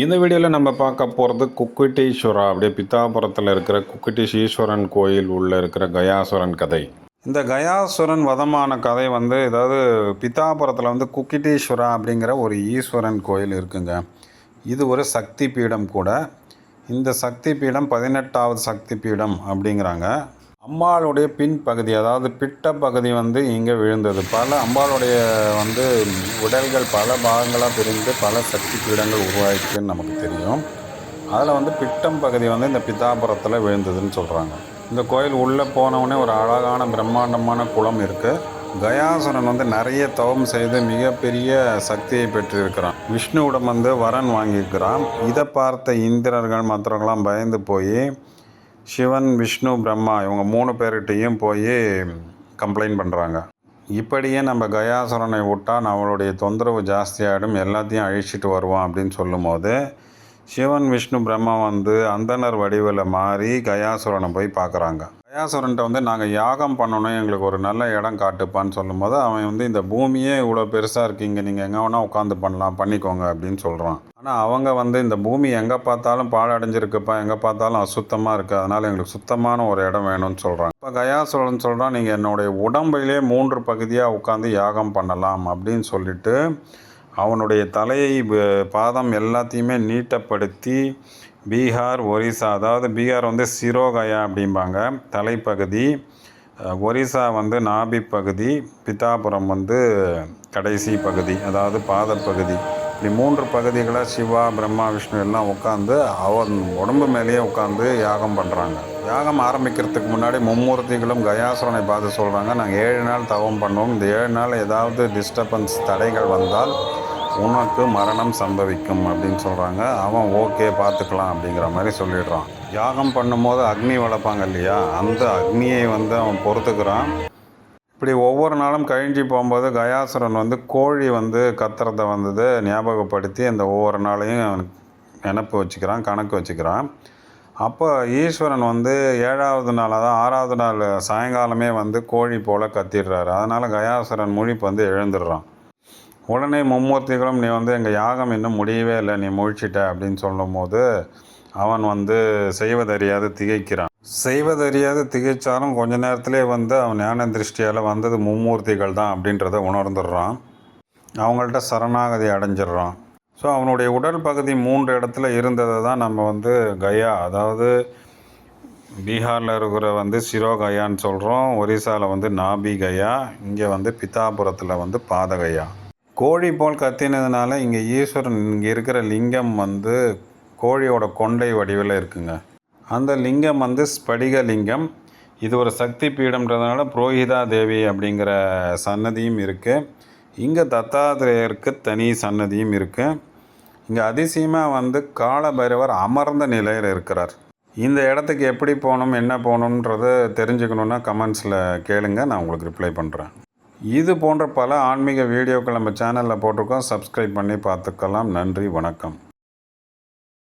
இந்த வீடியோவில் நம்ம பார்க்க போகிறது குக்குட்டீஸ்வரா. அப்படியே பித்தாபுரத்தில் இருக்கிற குக்குட்டீஸ்வரன் கோயில் உள்ள இருக்கிற கயாசுரன் கதை. இந்த கயாசுரன் வதமான கதை வந்து ஏதாவது பித்தாபுரத்தில் வந்து குக்கிட்டீஸ்வரா அப்படிங்கிற ஒரு ஈஸ்வரன் கோயில் இருக்குங்க. இது ஒரு சக்தி பீடம் கூட. இந்த சக்தி பீடம் பதினெட்டாவது சக்தி பீடம் அப்படிங்கிறாங்க. அம்பாளுடைய பின்பகுதி அதாவது பிட்ட பகுதி வந்து இங்கே விழுந்தது. பல அம்பாளுடைய வந்து உடல்கள் பல பாகங்களாக பிரிந்து பல சக்தி பீடங்கள் உருவாயிருக்குன்னு நமக்கு தெரியும். அதில் வந்து பிட்டம் பகுதி வந்து இந்த பித்தாபுரத்தில் விழுந்ததுன்னு சொல்கிறாங்க. இந்த கோயில் உள்ளே போனவுடனே ஒரு அழகான பிரம்மாண்டமான குளம் இருக்குது கயாசுரன் வந்து நிறைய தவம் செய்து மிகப்பெரிய சக்தியை பெற்றிருக்கிறான். விஷ்ணுவிடம் வந்து வரன் வாங்கியிருக்கிறான். இதை பார்த்த இந்திரர்கள் மற்றவங்களாம் பயந்து போய் சிவன் விஷ்ணு பிரம்மா இவங்க மூணு பேர்கிட்டையும் போய் கம்ப்ளைண்ட் பண்ணுறாங்க இப்படியே நம்ம கயாசுரனை விட்டால் நம்மளுடைய தொந்தரவு ஜாஸ்தியாகிடும் எல்லாத்தையும் அழிச்சிட்டு வருவான் அப்படின்னு சொல்லும்போது சிவன் விஷ்ணு பிரம்மா வந்து அந்தனர் வடிவில் மாறி கயாசுரனை போய் பார்க்குறாங்க கயாசுரன்ட்ட வந்து நாங்கள் யாகம் பண்ணணும் எங்களுக்கு ஒரு நல்ல இடம் காட்டுப்பான்னு சொல்லும்போது அவன் வந்து இந்த பூமியே இவ்வளோ பெருசாக இருக்கீங்க நீங்கள் எங்கே வேணால் உட்காந்து பண்ணலாம் பண்ணிக்கோங்க அப்படின்னு சொல்கிறான் ஆனால் அவங்க வந்து இந்த பூமி எங்கே பார்த்தாலும் பாழடைஞ்சிருக்குப்பா எங்கே பார்த்தாலும் அசுத்தமாக இருக்குது அதனால் எங்களுக்கு சுத்தமான ஒரு இடம் வேணும்னு சொல்கிறாங்க இப்போ கயா கயாசுரன் சொல்கிறான் நீங்கள் என்னுடைய உடம்பிலே மூன்று பகுதியாக உட்காந்து யாகம் பண்ணலாம் அப்படின்னு சொல்லிட்டு அவனுடைய தலையை பாதம் எல்லாத்தையுமே நீட்டப்படுத்தி பீகார் ஒரிசா அதாவது பீகார் வந்து சிரோகயா அப்படிம்பாங்க தலைப்பகுதி. ஒரிசா வந்து நாபி பகுதி பித்தாபுரம் வந்து கடைசி பகுதி அதாவது பாதப்பகுதி. இப்படி மூன்று பகுதிகளாக சிவா பிரம்மா விஷ்ணு எல்லாம் உட்காந்து அவன் உடம்பு மேலேயே உட்காந்து யாகம் பண்ணுறாங்க யாகம் ஆரம்பிக்கிறதுக்கு முன்னாடி மும்மூர்த்திகளும் கயாசுரனை பார்த்து சொல்கிறாங்க நாங்கள் ஏழு நாள் தவம் பண்ணுவோம் இந்த ஏழு நாள் ஏதாவது டிஸ்டர்பன்ஸ் தடைகள் வந்தால் உனக்கு மரணம் சம்பவிக்கும் அப்படின்னு சொல்கிறாங்க அவன் ஓகே பார்த்துக்கலாம் அப்படிங்கிற மாதிரி சொல்லிடுறான். யாகம் பண்ணும்போது அக்னி வளர்ப்பாங்க இல்லையா? அந்த அக்னியை வந்து அவன் பொறுத்துக்கிறான். இப்படி ஒவ்வொரு நாளும் கழிஞ்சு போகும்போது கயாசுரன் வந்து கோழி வந்து கத்துறதை வந்தது ஞாபகப்படுத்தி அந்த ஒவ்வொரு நாளையும் நினப்பு வச்சுக்கிறான் கணக்கு வச்சுக்கிறான். அப்போ ஈஸ்வரன் வந்து ஏழாவது நாள் அதாவது ஆறாவது நாள் சாயங்காலமே வந்து கோழி போல் கத்திடுறாரு. அதனால் கயாசுரன் முழிப்பு வந்து எழுந்துடுறான். உடனே மும்மூர்த்திகளும் நீ வந்து எங்கள் யாகம் இன்னும் முடியவே இல்லை நீ முழிச்சிட்ட அப்படின்னு சொல்லும்போது அவன் வந்து செய்வதறியாது திகைக்கிறான். செய்வதறியாது திகைச்சாலும் கொஞ்ச நேரத்திலே வந்து அவன் ஞான திருஷ்டியால் வந்தது மும்மூர்த்திகள் தான் அப்படின்றத உணர்ந்துடுறான். அவங்கள்ட்ட சரணாகதி அடைஞ்சிடுறான். ஸோ அவனுடைய உடல் பகுதி மூன்று இடத்துல இருந்ததை தான் நம்ம வந்து கயா அதாவது பீகாரில் இருக்கிற வந்து சிரோகயான்னு சொல்கிறோம் ஒரிசாவில் வந்து நாபி கயா இங்கே வந்து பித்தாபுரத்தில் வந்து பாதகையா. கோழி போல் கத்தினதுனால இங்கே ஈஸ்வரன் இங்கே இருக்கிற லிங்கம் வந்து கோழியோட கொண்டை வடிவில் இருக்குங்க. அந்த லிங்கம் வந்து ஸ்படிக லிங்கம். இது ஒரு சக்தி பீடம்ன்றதுனால புரோஹிதா தேவி அப்படிங்கிற சன்னதியும் இருக்குது இங்கே தத்தாத்திரேயருக்கு தனி சன்னதியும் இருக்குது இங்கே அதிசயமாக வந்து காலபைரவர் அமர்ந்த நிலையில் இருக்கிறார். இந்த இடத்துக்கு எப்படி போகணும் என்ன போகணுன்றத தெரிஞ்சுக்கணுன்னா கமெண்ட்ஸில் கேளுங்க நான் உங்களுக்கு ரிப்ளை பண்ணுறேன் இது போன்ற பல ஆன்மீக வீடியோக்கள் நம்ம சேனலில் போட்டிருக்கோம். சப்ஸ்கிரைப் பண்ணி பார்த்துக்கலாம். நன்றி வணக்கம்.